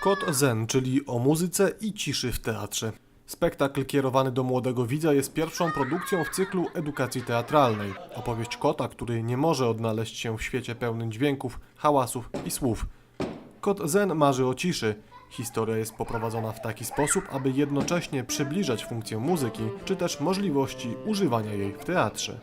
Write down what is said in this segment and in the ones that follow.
Kot Zen, czyli o muzyce i ciszy w teatrze. Spektakl kierowany do młodego widza jest pierwszą produkcją w cyklu edukacji teatralnej. Opowieść kota, który nie może odnaleźć się w świecie pełnym dźwięków, hałasów i słów. Kot Zen marzy o ciszy. Historia jest poprowadzona w taki sposób, aby jednocześnie przybliżać funkcję muzyki, czy też możliwości używania jej w teatrze.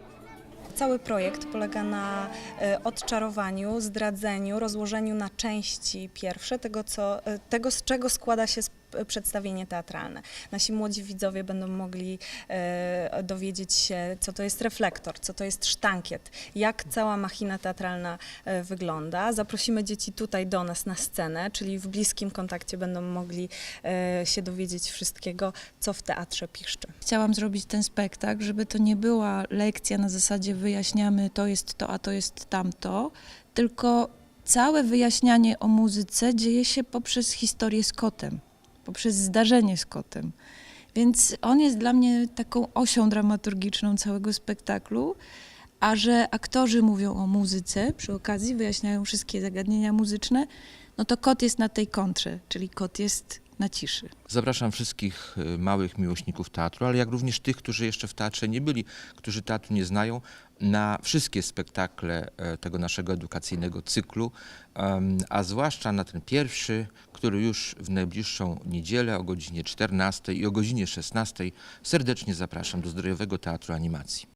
Cały projekt polega na e, odczarowaniu, zdradzeniu, rozłożeniu na części pierwsze tego, co, e, tego z czego składa się przedstawienie teatralne. Nasi młodzi widzowie będą mogli e, dowiedzieć się, co to jest reflektor, co to jest sztankiet, jak cała machina teatralna e, wygląda. Zaprosimy dzieci tutaj do nas na scenę, czyli w bliskim kontakcie będą mogli e, się dowiedzieć wszystkiego, co w teatrze piszczy. Chciałam zrobić ten spektakl, żeby to nie była lekcja na zasadzie wyjaśniamy to jest to, a to jest tamto, tylko całe wyjaśnianie o muzyce dzieje się poprzez historię z kotem, poprzez zdarzenie z kotem. Więc on jest dla mnie taką osią dramaturgiczną całego spektaklu, a że aktorzy mówią o muzyce, przy okazji wyjaśniają wszystkie zagadnienia muzyczne, no to kot jest na tej kontrze, czyli kot jest na ciszy. Zapraszam wszystkich y, małych miłośników teatru, ale jak również tych, którzy jeszcze w teatrze nie byli, którzy teatru nie znają, na wszystkie spektakle e, tego naszego edukacyjnego cyklu, a zwłaszcza na ten pierwszy, który już w najbliższą niedzielę o godzinie 14 i o godzinie 16 serdecznie zapraszam do Zdrojowego Teatru Animacji.